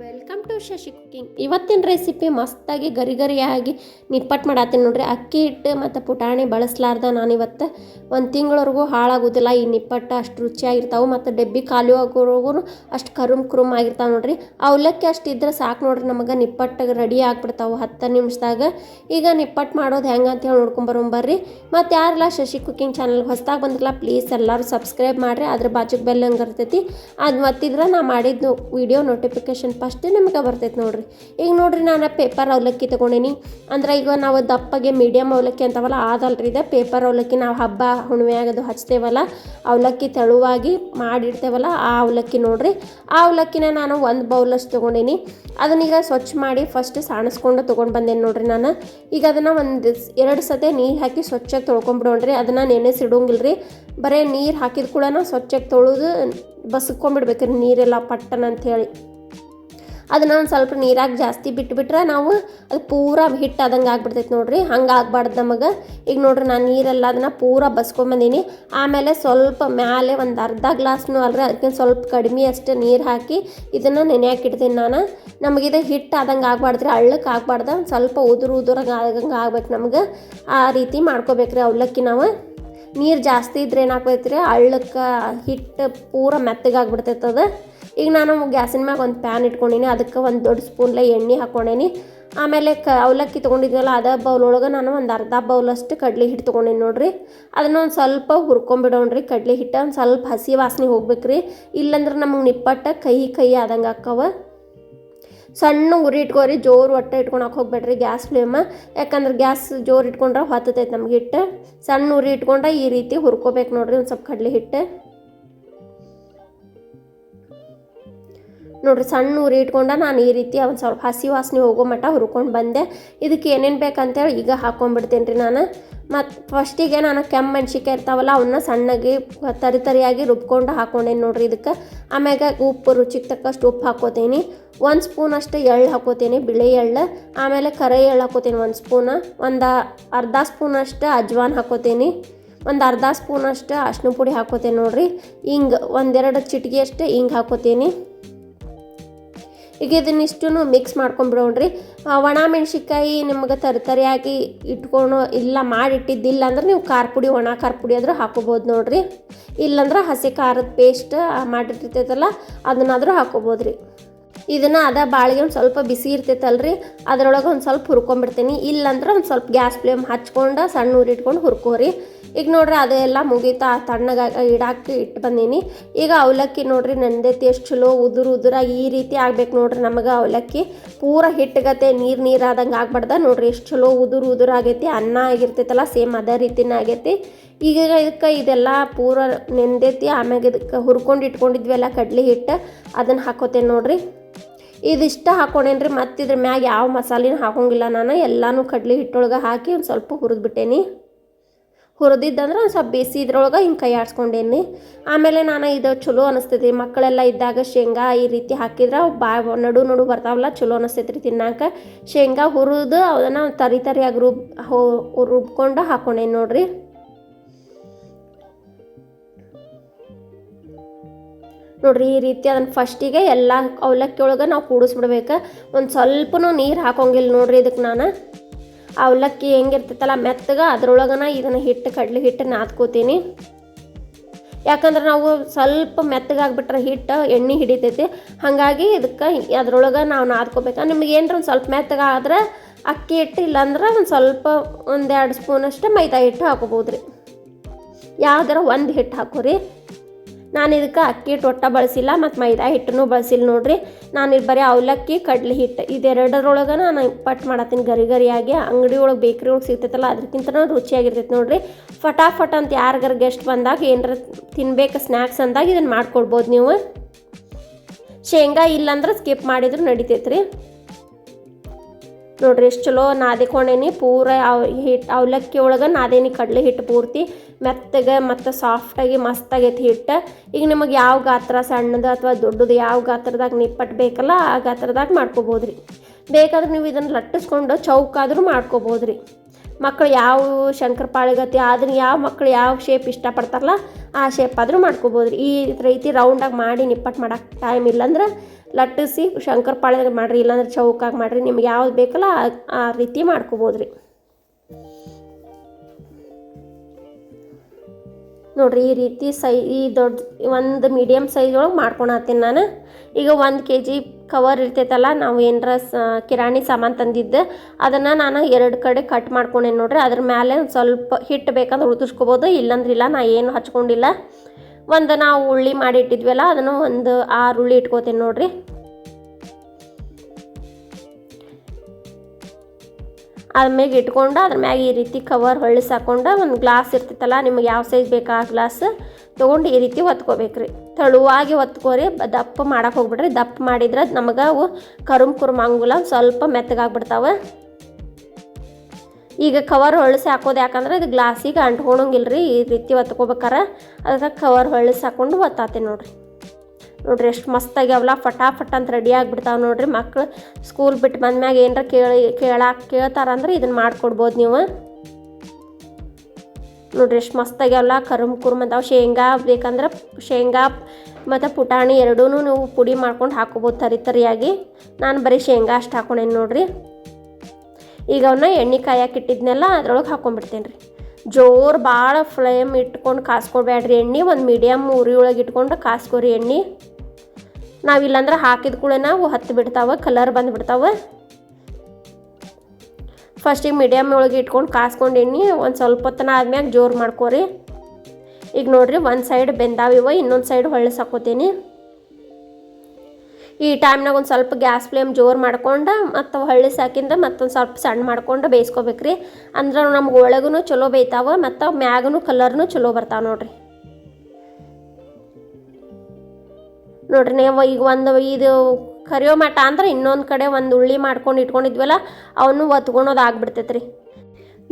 Welcome to Shashi cooking ಇವತ್ತಿನ recipe ಮಸ್ತಾಗಿ ಗರಿ ಗರಿಯಾಗಿ ನಿಪ್ಪಟ್ಟು ಮಾಡತ್ತೀನಿ ನೋಡ್ರಿ. ಅಕ್ಕಿ ಹಿಟ್ಟು ಮತ್ತು ಪುಟಾಣಿ ಬಳಸ್ಲಾರ್ದ ನಾನು ಇವತ್ತು ಒಂದು ತಿಂಗಳವರೆಗೂ ಹಾಳಾಗೋದಿಲ್ಲ. ಈ ನಿಪ್ಪಟ್ಟು ಅಷ್ಟು ರುಚಿಯಾಗಿರ್ತಾವೆ ಮತ್ತು ಡಬ್ಬಿ ಖಾಲಿ ಆಗೋವರೆಗೂ ಅಷ್ಟು ಕರುಮ್ ಕುರುಮ್ ಆಗಿರ್ತಾವೆ ನೋಡ್ರಿ. ಅವಲಕ್ಕಿ ಅಷ್ಟು ಇದ್ರೆ ಸಾಕು ನೋಡ್ರಿ ನಮಗೆ. ನಿಪ್ಪಟ್ಟು ರೆಡಿ ಆಗ್ಬಿಡ್ತಾವೆ ಹತ್ತು ನಿಮಿಷದಾಗ. ಈಗ ನಿಪ್ಪಟ್ಟು ಮಾಡೋದು ಹೆಂಗೆ ಅಂತ ಹೇಳಿ ನೋಡ್ಕೊಂಬರೋಂಬರ್ರಿ ಮತ್ತು ಯಾರೆಲ್ಲ ಶಶಿ ಕುಕಿಂಗ್ ಚಾನಲ್ಗೆ ಹೊಸ್ದಾಗಿ ಬಂದಿರಲ್ಲ ಪ್ಲೀಸ್ ಎಲ್ಲರೂ ಸಬ್ಸ್ಕ್ರೈಬ್ ಮಾಡಿರಿ. ಅದ್ರ ಬಾಜುಗೆ ಬೆಲ್ ಹಂಗೆ ಇರ್ತೈತಿ. ಅದು ಮತ್ತಿದ್ರೆ ನಾ ಮಾಡಿದ್ದು ವಿಡಿಯೋ ನೋಟಿಫಿಕೇಶನ್ ಫಸ್ಟ್ ನಮಗೆ ಬರ್ತೈತೆ ನೋಡ್ರಿ. ಈಗ ನೋಡ್ರಿ ನಾನು ಪೇಪರ್ ಅವಲಕ್ಕಿ ತೊಗೊಂಡೀನಿ. ಅಂದ್ರೆ ಈಗ ನಾವು ದಪ್ಪಗೆ ಮೀಡಿಯಮ್ ಅವಲಕ್ಕಿ ಅಂತವಲ್ಲ ಆದಲ್ರಿ ಇದೆ. ಪೇಪರ್ ಅವಲಕ್ಕಿ ನಾವು ಹಬ್ಬ ಹುಣ್ಣಿಮೆ ಆಗೋದು ಹಚ್ತೇವಲ್ಲ, ಅವಲಕ್ಕಿ ತೆಳುವಾಗಿ ಮಾಡಿರ್ತೇವಲ್ಲ ಆ ಅವಲಕ್ಕಿ ನೋಡ್ರಿ. ಆ ಅವಲಕ್ಕಿನ ನಾನು ಒಂದು ಬೌಲಷ್ಟು ಅದನ್ನ ಅದನ್ನೀಗ ಸ್ವಚ್ಛ ಮಾಡಿ ಫಸ್ಟ್ ಸಾಣಿಸ್ಕೊಂಡು ತೊಗೊಂಡು ಬಂದೇನೆ ನೋಡ್ರಿ ನಾನು. ಈಗ ಅದನ್ನು ಒಂದು ಎರಡು ಸತೆ ನೀರು ಹಾಕಿ ಸ್ವಚ್ಛಾಗಿ ತೊಳ್ಕೊಂಬಿಡೋಣ್ರಿ. ಅದನ್ನು ನೆನೆಸಿಡೋಂಗಿಲ್ರಿ ಬರೀ ನೀರು ಹಾಕಿದ ಕೂಡ ಸ್ವಚ್ಛಾಗಿ ತೊಳೆದು ಬಸ್ಕೊಂಬಿಡ್ಬೇಕ್ರಿ ನೀರೆಲ್ಲ ಪಟ್ಟನ ಅಂಥೇಳಿ ಅದನ್ನ ಒಂದು ಸ್ವಲ್ಪ ನೀರಾಗಿ ಜಾಸ್ತಿ ಬಿಟ್ಬಿಟ್ರೆ ನಾವು ಅದು ಪೂರ ಹಿಟ್ಟು ಆದಂಗೆ ಆಗ್ಬಿಡ್ತೈತೆ ನೋಡ್ರಿ. ಹಂಗೆ ಆಗ್ಬಾರ್ದು ನಮಗೆ. ಈಗ ನೋಡ್ರಿ ನಾನು ನೀರೆಲ್ಲ ಅದನ್ನು ಪೂರ ಬಸ್ಕೊಂಬಂದೀನಿ ಆಮೇಲೆ ಸ್ವಲ್ಪ ಮ್ಯಾಲೆ ಒಂದು ಅರ್ಧ ಗ್ಲಾಸ್ನು ಅಲ್ರಿ ಅದಕ್ಕೆ ಸ್ವಲ್ಪ ಕಡಿಮೆ ಅಷ್ಟು ನೀರು ಹಾಕಿ ಇದನ್ನು ನೆನೆಯಾಕಿಡ್ತೀನಿ ನಾನು. ನಮಗಿದೆ ಹಿಟ್ಟು ಆದಂಗೆ ಆಗ್ಬಾರ್ದ್ರಿ ಹಳ್ಳಕ್ಕೆ ಆಗ್ಬಾರ್ದು, ಒಂದು ಸ್ವಲ್ಪ ಉದುರು ಉದುರಂಗೆ ಆಗಂಗೆ ಆಗ್ಬೇಕು ನಮ್ಗೆ. ಆ ರೀತಿ ಮಾಡ್ಕೋಬೇಕ್ರಿ ಅವಲಕ್ಕಿ ನಾವು. ನೀರು ಜಾಸ್ತಿ ಇದ್ರೆ ಏನಾಗ್ತೈತ್ರಿ ಹಳ್ಳಕ್ಕೆ ಹಿಟ್ಟು ಪೂರ ಅದು. ಈಗ ನಾನು ಗ್ಯಾಸಿನ ಮ್ಯಾಗ ಒಂದು ಪ್ಯಾನ್ ಇಟ್ಕೊಂಡಿನಿ, ಅದಕ್ಕೆ ಒಂದು ದೊಡ್ಡ ಸ್ಪೂನ್ಲೆ ಎಣ್ಣೆ ಹಾಕ್ಕೊಂಡೇನಿ. ಆಮೇಲೆ ಕ ಅವಲಕ್ಕಿ ತೊಗೊಂಡಿದ್ವಲ್ಲ, ಅದ ಬೌಲ್ ಒಳಗೆ ನಾನು ಒಂದು ಅರ್ಧ ಬೌಲಷ್ಟು ಕಡ್ಲೆ ಹಿಟ್ಟು ತೊಗೊಂಡೇನಿ ನೋಡಿರಿ. ಅದನ್ನ ಒಂದು ಸ್ವಲ್ಪ ಹುರ್ಕೊಂಬಿಡೋಣ್ರಿ ಕಡ್ಲೆ ಹಿಟ್ಟು, ಒಂದು ಸ್ವಲ್ಪ ಹಸಿ ವಾಸನೆ ಹೋಗ್ಬೇಕ್ರಿ. ಇಲ್ಲಂದ್ರೆ ನಮಗೆ ನಿಪ್ಪಟ್ಟ ಕಹಿ ಕಹಿ ಆದಂಗೆ ಆಕ್ಕವ. ಸಣ್ಣ ಉರಿ ಇಟ್ಕೋರಿ, ಜೋರು ಒಟ್ಟೆ ಇಟ್ಕೊಳಕ್ಕೆ ಹೋಗ್ಬೇಡ್ರಿ ಗ್ಯಾಸ್ ಫ್ಲೇಮ್. ಯಾಕಂದ್ರೆ ಗ್ಯಾಸ್ ಜೋರು ಇಟ್ಕೊಂಡ್ರೆ ಹೊತ್ತತೈತೆ ನಮ್ಗೆ ಹಿಟ್ಟು. ಸಣ್ಣ ಉರಿ ಇಟ್ಕೊಂಡ್ರೆ ಈ ರೀತಿ ಹುರ್ಕೋಬೇಕು ನೋಡ್ರಿ ಒಂದು ಸ್ವಲ್ಪ ಕಡಲೆ ಹಿಟ್ಟು. ನೋಡ್ರಿ ಸಣ್ಣ ಉರಿ ಇಟ್ಕೊಂಡ ನಾನು ಈ ರೀತಿ ಒಂದು ಸ್ವಲ್ಪ ಹಸಿ ವಾಸನೆ ಹೋಗೋ ಮಟ್ಟ ಹುರ್ಕೊಂಡು ಬಂದೆ. ಇದಕ್ಕೆ ಏನೇನು ಬೇಕಂತೇಳಿ ಈಗ ಹಾಕ್ಕೊಂಡ್ಬಿಡ್ತೇನೆ ರೀ ನಾನು ಮತ್ತು ಫಸ್ಟಿಗೆ ನಾನು ಕೆಮ್ಮ ಮೆಣ್ಸಿಕಾಯಿ ಇರ್ತಾವಲ್ಲ ಅವನ್ನ ಸಣ್ಣಗೆ ತರಿ ತರಿಯಾಗಿ ರುಬ್ಕೊಂಡು ಹಾಕ್ಕೊಂಡೇನಿ ನೋಡ್ರಿ ಇದಕ್ಕೆ. ಆಮ್ಯಾಗ ಉಪ್ಪು ರುಚಿಗೆ ತಕ್ಕಷ್ಟು ಉಪ್ಪು ಹಾಕೋತೀನಿ. ಒಂದು ಸ್ಪೂನ್ ಅಷ್ಟು ಎಳ್ಳು ಹಾಕೋತೀನಿ, ಬಿಳಿ ಎಳ್ಳು. ಆಮೇಲೆ ಕರೆ ಎಳ್ಳು ಹಾಕೋತೀನಿ ಒಂದು ಸ್ಪೂನ. ಒಂದು ಅರ್ಧ ಸ್ಪೂನ್ ಅಷ್ಟು ಅಜ್ವಾನ್ ಹಾಕೋತೀನಿ. ಒಂದು ಅರ್ಧ ಸ್ಪೂನ್ ಅಷ್ಟು ಅರ್ಶಿನ ಪುಡಿ ಹಾಕೋತೀನಿ ನೋಡ್ರಿ. ಹಿಂಗೆ ಒಂದೆರಡು ಚಿಟಿಕೆ ಅಷ್ಟು ಹಿಂಗೆ ಹಾಕೋತೀನಿ. ಈಗ ಇದನ್ನಿಷ್ಟು ಮಿಕ್ಸ್ ಮಾಡ್ಕೊಂಬಿಡೋಣ್ರಿ ಒಣ ಮೆಣಸಿಕಾಯಿ ನಿಮ್ಗೆ ತರತರಿಯಾಗಿ ಇಟ್ಕೊಂಡು ಇಲ್ಲ ಮಾಡಿಟ್ಟಿದ್ದಿಲ್ಲ ಅಂದ್ರೆ ನೀವು ಖಾರ ಪುಡಿ, ಒಣ ಖಾರ ಪುಡಿ ಆದರೂ ಹಾಕೋಬೋದು ನೋಡಿರಿ. ಇಲ್ಲಾಂದ್ರೆ ಹಸಿ ಖಾರದ ಪೇಸ್ಟ್ ಮಾಡಿಟ್ಟಿರ್ತೈತಲ್ಲ, ಅದನ್ನಾದರೂ ಹಾಕೋಬೋದು ರೀ ಇದನ್ನು ಅದ ಬಾಳಿಗೆ ಒಂದು ಸ್ವಲ್ಪ ಬಿಸಿ ಇರ್ತೈತಲ್ರಿ, ಅದರೊಳಗೆ ಒಂದು ಸ್ವಲ್ಪ ಹುರ್ಕೊಂಡ್ಬಿಡ್ತೀನಿ ಇಲ್ಲಾಂದ್ರೆ ಒಂದು ಸ್ವಲ್ಪ ಗ್ಯಾಸ್ ಫ್ಲೇಮ್ ಹಚ್ಕೊಂಡು ಸಣ್ಣ ಊರಿಟ್ಕೊಂಡು ಹುರ್ಕೋರಿ. ಈಗ ನೋಡ್ರಿ ಅದೆಲ್ಲ ಮುಗೀತಾ ತಣ್ಣಗ ಇಡಾಕಿ ಇಟ್ಟು ಬಂದೀನಿ. ಈಗ ಅವಲಕ್ಕಿ ನೋಡ್ರಿ ನಂದೈತಿ ಎಷ್ಟು ಚಲೋ ಉದುರು ಉದುರಾಗಿ ಈ ರೀತಿ ಆಗ್ಬೇಕು ನೋಡ್ರಿ ನಮಗೆ ಅವಲಕ್ಕಿ. ಪೂರ ಹಿಟ್ಟಗತೆ ನೀರು ನೀರು ಆದಂಗೆ ಆಗ್ಬಾರ್ದ ನೋಡ್ರಿ, ಎಷ್ಟು ಚಲೋ ಉದುರು ಉದುರು ಆಗೈತಿ, ಅನ್ನ ಆಗಿರ್ತೈತಲ್ಲ ಸೇಮ್ ಅದೇ ರೀತಿನ ಆಗೈತಿ. ಈಗ ಇದಕ್ಕೆ ಇದೆಲ್ಲ ಪೂರ ನೆಂದೈತಿ, ಆಮ್ಯಾಗ ಇದಕ್ಕೆ ಹುರ್ಕೊಂಡು ಇಟ್ಕೊಂಡಿದ್ವೆಲ್ಲ ಕಡ್ಲಿ ಹಿಟ್ಟು, ಅದನ್ನು ಹಾಕೋತೇನೆ ನೋಡ್ರಿ. ಇದಿಷ್ಟ ರೀ ಮತ್ತು ಇದ್ರ ಮ್ಯಾಗ ಯಾವ ಮಸಾಲೆನೂ ಹಾಕೋಂಗಿಲ್ಲ ನಾನು. ಎಲ್ಲನೂ ಕಡ್ಲಿ ಹಿಟ್ಟೊಳಗೆ ಹಾಕಿ ಒಂದು ಸ್ವಲ್ಪ ಹುರಿದ್ಬಿಟ್ಟೇನಿ ಹುರಿದಿದ್ದಂದ್ರೆ ಒಂದು ಸ್ವಲ್ಪ ಬೇಸಿ ಇದ್ರೊಳಗೆ ಹಿಂಗೆ ಕೈ ಆಡ್ಸ್ಕೊಂಡೇನಿ. ಆಮೇಲೆ ನಾನು ಇದು ಚಲೋ ಅನಿಸ್ತೈತಿ ಮಕ್ಕಳೆಲ್ಲ ಇದ್ದಾಗ ಶೇಂಗಾ ಈ ರೀತಿ ಹಾಕಿದ್ರೆ ಬಾ ನಡು ನಡು ಬರ್ತಾವಲ್ಲ ಚಲೋ ಅನಿಸ್ತೈತಿ ರೀ ತಿನ್ನಾಕ. ಶೇಂಗಾ ಹುರಿದು ಅದನ್ನು ತರಿ ತರಿಯಾಗಿ ರುಬ್ ಹೋ ರುಬ್ಕೊಂಡು ಹಾಕೊಂಡೇನಿ ನೋಡ್ರಿ. ನೋಡ್ರಿ, ಈ ರೀತಿ ಅದನ್ನು ಫಸ್ಟಿಗೆ ಎಲ್ಲ ಅವಲಕ್ಕಿ ಒಳಗೆ ನಾವು ಕೂಡಿಸ್ಬಿಡ್ಬೇಕು. ಒಂದು ಸ್ವಲ್ಪನೂ ನೀರು ಹಾಕೋಂಗಿಲ್ಲ ನೋಡ್ರಿ ಇದಕ್ಕೆ ನಾನು. ಅವಲಕ್ಕಿ ಹೆಂಗಿರ್ತೈತಲ್ಲ, ಮೆತ್ತಗೆ, ಅದ್ರೊಳಗನ ಇದನ್ನು ಹಿಟ್ಟು, ಕಡ್ಲಿ ಹಿಟ್ಟು ನಾದ್ಕೋತೀನಿ. ಯಾಕಂದ್ರೆ ನಾವು ಸ್ವಲ್ಪ ಮೆತ್ತಗಾಗ್ಬಿಟ್ರೆ ಹಿಟ್ಟು, ಎಣ್ಣೆ ಹಿಡಿತೈತಿ. ಹಾಗಾಗಿ ಇದಕ್ಕೆ ಅದ್ರೊಳಗೆ ನಾವು ನಾದ್ಕೋಬೇಕು. ನಿಮ್ಗೆ ಏನರ ಒಂದು ಸ್ವಲ್ಪ ಮೆತ್ತಗಾದ್ರೆ ಅಕ್ಕಿ ಹಿಟ್ಟು ಇಲ್ಲಾಂದ್ರೆ ಒಂದು ಸ್ವಲ್ಪ ಒಂದೆರಡು ಸ್ಪೂನಷ್ಟು ಮೈದಾ ಹಿಟ್ಟು ಹಾಕೋಬೋದು ರೀ ಯಾವ್ದಾರ ಒಂದು ಹಿಟ್ಟು ಹಾಕೋರಿ. ನಾನು ಇದಕ್ಕೆ ಅಕ್ಕಿ ಹಿಟ್ಟು ಬಳಸಿಲ್ಲ ಮತ್ತು ಮೈದಾ ಹಿಟ್ಟನ್ನು ಬಳಸಿಲ್ಲ ನೋಡ್ರಿ. ನಾನು ಇಲ್ಲಿ ಬರೀ ಅವಲಕ್ಕಿ, ಕಡ್ಲೆ ಹಿಟ್ಟು, ಇದೆರಡರೊಳಗೆ ನಾನು ಪಟ್ ಮಾಡತ್ತೀನಿ ಗರಿ ಗರಿಯಾಗಿ. ಅಂಗಡಿ ಒಳಗೆ ಬೇಕ್ರಿ ಒಳಗೆ ಸಿಗ್ತೈತಲ್ಲ, ಅದಕ್ಕಿಂತ ರುಚಿಯಾಗಿರ್ತೈತೆ ನೋಡ್ರಿ. ಫಟಾಫಟ್ ಅಂತ ಯಾರಿಗಾರ ಗೆಸ್ಟ್ ಬಂದಾಗ ಏನಾರ ತಿನ್ಬೇಕು ಸ್ನ್ಯಾಕ್ಸ್ ಅಂದಾಗ ಇದನ್ನು ಮಾಡ್ಕೊಡ್ಬೋದು ನೀವು. ಶೇಂಗಾ ಇಲ್ಲಾಂದ್ರೆ ಸ್ಕಿಪ್ ಮಾಡಿದ್ರು ನಡಿತೈತೆ ರೀ ನೋಡ್ರಿ ಎಷ್ಟು ಚಲೋ ನಾದಿಕೊಂಡೇನಿ ಪೂರ ಹಿಟ್ಟು ಅವಲಕ್ಕಿ ಒಳಗೆ ನಾದೇನಿ ಕಡಲೆ ಹಿಟ್ಟು ಪೂರ್ತಿ ಮೆತ್ತಗೆ ಮತ್ತು ಸಾಫ್ಟಾಗಿ ಮಸ್ತಾಗೈತಿ ಹಿಟ್ಟು. ಈಗ ನಿಮಗೆ ಯಾವ ಗಾತ್ರ ಸಣ್ಣದು ಅಥವಾ ದೊಡ್ಡದು ಯಾವ ಗಾತ್ರದಾಗ ನಿಪ್ಪಟ್ಟು ಬೇಕಲ್ಲ ಆ ಗಾತ್ರದಾಗ ಮಾಡ್ಕೋಬೋದು ರೀ ಬೇಕಾದ್ರೆ ನೀವು ಇದನ್ನು ಲಟ್ಟಿಸ್ಕೊಂಡು ಚೌಕಾದರೂ ಮಾಡ್ಕೋಬೋದು ರೀ ಮಕ್ಕಳು ಯಾವ ಶಂಕರಪಾಳಿಗತಿ ಅದನ್ನ ಯಾವ ಮಕ್ಕಳು ಯಾವ ಶೇಪ್ ಇಷ್ಟಪಡ್ತಾರಲ್ಲ ಆ ಶೇಪ್ ಆದರೂ ಮಾಡ್ಕೋಬೋದು. ರೀ ಈ ರೀತಿ ರೌಂಡಾಗಿ ಮಾಡಿ ನಿಪ್ಪಟ್ಟು ಮಾಡೋಕ್ಕೆ ಟೈಮ್ ಇಲ್ಲಾಂದ್ರೆ ಲಟ್ಟಿಸಿ ಶಂಕರಪಾಳೆ ಮಾಡಿರಿ, ಇಲ್ಲಾಂದ್ರೆ ಚೌಕಾಗಿ ಮಾಡಿರಿ, ನಿಮ್ಗೆ ಯಾವ್ದು ಬೇಕಲ್ಲ ಆ ರೀತಿ ಮಾಡ್ಕೋಬೋದು ರೀ ನೋಡ್ರಿ ಈ ರೀತಿ ಸೈ ಈ ದೊಡ್ಡ ಒಂದು ಮೀಡಿಯಮ್ ಸೈಜ್ ಒಳಗೆ ಮಾಡ್ಕೊಳತ್ತೀನಿ ನಾನು. ಈಗ ಒಂದು ಕೆ ಜಿ ಕವರ್ ಇರ್ತೈತಲ್ಲ, ನಾವು ಏನಾರ ಕಿರಾಣಿ ಸಾಮಾನು ತಂದಿದ್ದೆ, ಅದನ್ನು ನಾನು ಎರಡು ಕಡೆ ಕಟ್ ಮಾಡ್ಕೊಂಡೆ ನೋಡ್ರಿ. ಅದ್ರ ಮೇಲೆ ಸ್ವಲ್ಪ ಹಿಟ್ಟು ಬೇಕಂದ್ರೆ ಉಳಿದಿಸ್ಕೋಬೋದು ಇಲ್ಲಂದ್ರೆ ಇಲ್ಲ ನಾ ಏನು ಹಚ್ಕೊಂಡಿಲ್ಲ. ಒಂದು ನಾವು ಉಳ್ಳಿ ಮಾಡಿ ಇಟ್ಟಿದ್ವಲ್ಲ, ಅದನ್ನು ಒಂದು ಆರು ಉಳ್ಳಿ ಇಟ್ಕೋತೀನಿ ನೋಡ್ರಿ. ಅದ್ಮ್ಯಾಗ ಇಟ್ಕೊಂಡು ಅದ್ರ ಮ್ಯಾಗ ಈ ರೀತಿ ಕವರ್ ಹೊಳ್ಳಿಸಿ ಹಾಕೊಂಡು ಒಂದು ಗ್ಲಾಸ್ ಇರ್ತಿತ್ತಲ್ಲ ನಿಮಗೆ ಯಾವ ಸೈಜ್ ಬೇಕಾ ಆ ಗ್ಲಾಸ್ ತೊಗೊಂಡು ಈ ರೀತಿ ಒತ್ಕೋಬೇಕ್ರಿ ತೆಳುವಾಗಿ ಒತ್ಕೋರಿ ಬ- ದಪ್ಪ ಮಾಡಕ್ಕೆ ಹೋಗ್ಬಿಡ್ರಿ. ದಪ್ಪ ಮಾಡಿದ್ರೆ ನಮಗೆ ಅವು ಕರುಮ್ ಕುರುಮ್ ಅಂಗುಲ ಸ್ವಲ್ಪ ಮೆತ್ತಗಾಗ್ಬಿಡ್ತಾವೆ ಈಗ ಕವರ್ ಹೊಳ್ಸಿ ಹಾಕೋದು ಯಾಕಂದ್ರೆ ಇದು ಗ್ಲಾಸಿಗೆ ಅಂಟ್ಕೊಳಂಗಿಲ್ಲ ರೀ ಈ ರೀತಿ ಒತ್ಕೋಬೇಕಾರ ಅದಕ್ಕೆ ಕವರ್ ಹೊಳ್ಸಿ ಹಾಕೊಂಡು ಒತ್ತಾತೀನಿ ನೋಡ್ರಿ. ನೋಡ್ರಿ ಎಷ್ಟು ಮಸ್ತಾಗ್ಯಾವಲ್ಲ ಫಟಾಫಟ್ ಅಂತ ರೆಡಿ ಆಗಿಬಿಡ್ತಾವೆ ನೋಡ್ರಿ ಮಕ್ಳು. ಸ್ಕೂಲ್ ಬಿಟ್ಟು ಬಂದ್ಮ್ಯಾಗ ಏನರ ಕೇಳಿ ಕೇಳಾಕ ಕೇಳ್ತಾರಂದ್ರೆ ಇದನ್ನು ಮಾಡಿಕೊಡ್ಬೋದು ನೀವು. ನೋಡ್ರಿ ಎಷ್ಟು ಮಸ್ತಾಗ್ಯಾವಲ್ಲ ಕರುಮ್ ಕುರುಮ್ ಅಂತಾವೆ. ಶೇಂಗಾ ಬೇಕಂದ್ರೆ ಶೇಂಗಾ ಮತ್ತು ಪುಟಾಣಿ ಎರಡೂ ನೀವು ಪುಡಿ ಮಾಡ್ಕೊಂಡು ಹಾಕೋಬೋದು ತರಿ ತರಿಯಾಗಿ. ನಾನು ಬರೀ ಶೇಂಗಾ ಅಷ್ಟು ಹಾಕೊಂಡೇನಿ ನೋಡ್ರಿ. ಈಗ ಅವನ್ನ ಎಣ್ಣೆ ಕಾಯಕ್ಕೆ ಇಟ್ಟಿದ್ನೆಲ್ಲ, ಅದ್ರೊಳಗೆ ಹಾಕೊಂಡ್ಬಿಡ್ತೇನೆ ರೀ ಜೋರು ಭಾಳ ಫ್ಲೇಮ್ ಇಟ್ಕೊಂಡು ಕಾಸ್ಕೊಡ್ಬೇಡ್ರಿ ಎಣ್ಣೆ. ಒಂದು ಮೀಡಿಯಮ್ ಉರಿ ಒಳಗೆ ಇಟ್ಕೊಂಡು ಕಾಸ್ಕೊರಿ ಎಣ್ಣೆ. ನಾವಿಲ್ಲಾಂದ್ರೆ ಹಾಕಿದ ಕೂಡ ನಾವು ಹತ್ತು ಬಿಡ್ತಾವೆ ಕಲರ್ ಬಂದುಬಿಡ್ತಾವೆ ಫಸ್ಟಿಗೆ ಮೀಡಿಯಮ್ ಒಳಗೆ ಇಟ್ಕೊಂಡು ಕಾಸ್ಕೊಂಡು ಎಣ್ಣೆ ಒಂದು ಸ್ವಲ್ಪ ಹೊತ್ತನ ಆದ್ಮ್ಯಾಗ ಜೋರು ಮಾಡ್ಕೋರಿ. ಈಗ ನೋಡ್ರಿ ಒಂದು ಸೈಡ್ ಬೆಂದಾವಿವ, ಇನ್ನೊಂದು ಸೈಡ್ ಹೊಳ್ಳಿಸ್ ಹಾಕೋತೀನಿ ಈ ಟೈಮ್ನಾಗ ಒಂದು ಸ್ವಲ್ಪ ಗ್ಯಾಸ್ ಫ್ಲೇಮ್ ಜೋರು ಮಾಡ್ಕೊಂಡು ಮತ್ತು ಹೊಳ್ಳಿ ಸಾಕಿಂದ ಮತ್ತೊಂದು ಸ್ವಲ್ಪ ಸಣ್ಣ ಮಾಡ್ಕೊಂಡು ಬೇಯಿಸ್ಕೋಬೇಕ್ರಿ. ಅಂದ್ರೆ ನಮ್ಗೆ ಒಳಗೂ ಚಲೋ ಬೇಯ್ತಾವೆ, ಮತ್ತು ಮ್ಯಾಗೂ ಕಲರ್ನು ಚಲೋ ಬರ್ತಾವೆ ನೋಡ್ರಿ. ನೋಡ್ರಿ, ನೀವು ಈಗ ಒಂದು ಇದು ಕರಿಯೋ ಮಠ ಅಂದ್ರೆ ಇನ್ನೊಂದು ಕಡೆ ಒಂದು ಉಳ್ಳಿ ಮಾಡ್ಕೊಂಡು ಇಟ್ಕೊಂಡಿದ್ವಲ್ಲ, ಅವನು ಒತ್ಕೊಳೋದು ಆಗ್ಬಿಡ್ತೈತೆ ರೀ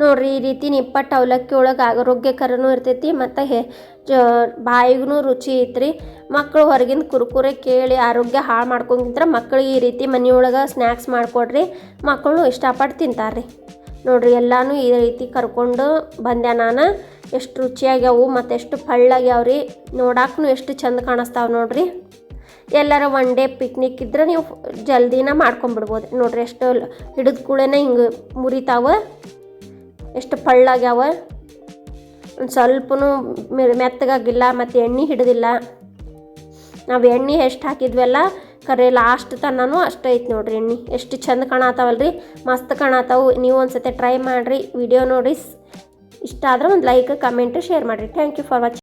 ನೋಡ್ರಿ, ಈ ರೀತಿ ನಿಪ್ಪಟ್ಟು ಅವಲಕ್ಕಿ ಒಳಗೆ ಆರೋಗ್ಯಕರನೂ ಇರ್ತೈತಿ ಮತ್ತು ಹೆ, ಜ ಬಾಯಿಗೂ ರುಚಿ ಐತ್ರಿ. ಮಕ್ಕಳು ಹೊರಗಿನ ಕುರ್ಕುರೆ ಕೇಳಿ ಆರೋಗ್ಯ ಹಾಳು ಮಾಡ್ಕೊಂಡಿದ್ರೆ ಮಕ್ಕಳಿಗೆ ಈ ರೀತಿ ಮನೆಯೊಳಗೆ ಸ್ನ್ಯಾಕ್ಸ್ ಮಾಡಿಕೊಡ್ರಿ ಮಕ್ಕಳು ಇಷ್ಟಪಟ್ಟು ತಿಂತಾರೆ ರೀ ನೋಡ್ರಿ, ಎಲ್ಲನೂ ಈ ರೀತಿ ಕರ್ಕೊಂಡು ಬಂದೆ ನಾನು. ಎಷ್ಟು ರುಚಿಯಾಗ್ಯಾವು ಮತ್ತು ಎಷ್ಟು ಫಳ್ಳಾಗ್ಯಾವ ರೀ ನೋಡಾಕ್ನು ಎಷ್ಟು ಚಂದ ಕಾಣಿಸ್ತಾವೆ ನೋಡ್ರಿ. ಎಲ್ಲರ ಒನ್ ಡೇ ಪಿಕ್ನಿಕ್ ಇದ್ರೆ ನೀವು ಜಲ್ದಿನ ಮಾಡ್ಕೊಂಬಿಡ್ಬೋದು ನೋಡ್ರಿ ಎಷ್ಟು ಹಿಡಿದ ಕೂಡನೇ ಹಿಂಗೆ ಮುರಿತಾವೆ. ಎಷ್ಟು ಪಳ್ಳಾಗ್ಯಾವ. ಒಂದು ಸ್ವಲ್ಪನೂ ಮೆತ್ತಗಾಗಿಲ್ಲ, ಮತ್ತು ಎಣ್ಣೆ ಹಿಡಿದಿಲ್ಲ. ನಾವು ಎಣ್ಣೆ ಎಷ್ಟು ಹಾಕಿದ್ವಲ್ಲ, ಕರೆ ಲಾಸ್ಟ್ ತನೂ ಅಷ್ಟು ಐತೆ ನೋಡ್ರಿ ಎಣ್ಣೆ. ಎಷ್ಟು ಚಂದ ರೀ ಮಸ್ತ್ ಕಾಣತ್ತಾವು ನೀವು ಒಂದ್ಸತಿ ಟ್ರೈ ಮಾಡಿರಿ ವಿಡಿಯೋ ನೋಡಿ ಇಷ್ಟ ಆದ್ರೆ ಒಂದು ಲೈಕ್ ಕಮೆಂಟ್ ಶೇರ್ ಮಾಡಿರಿ. Thank you for watching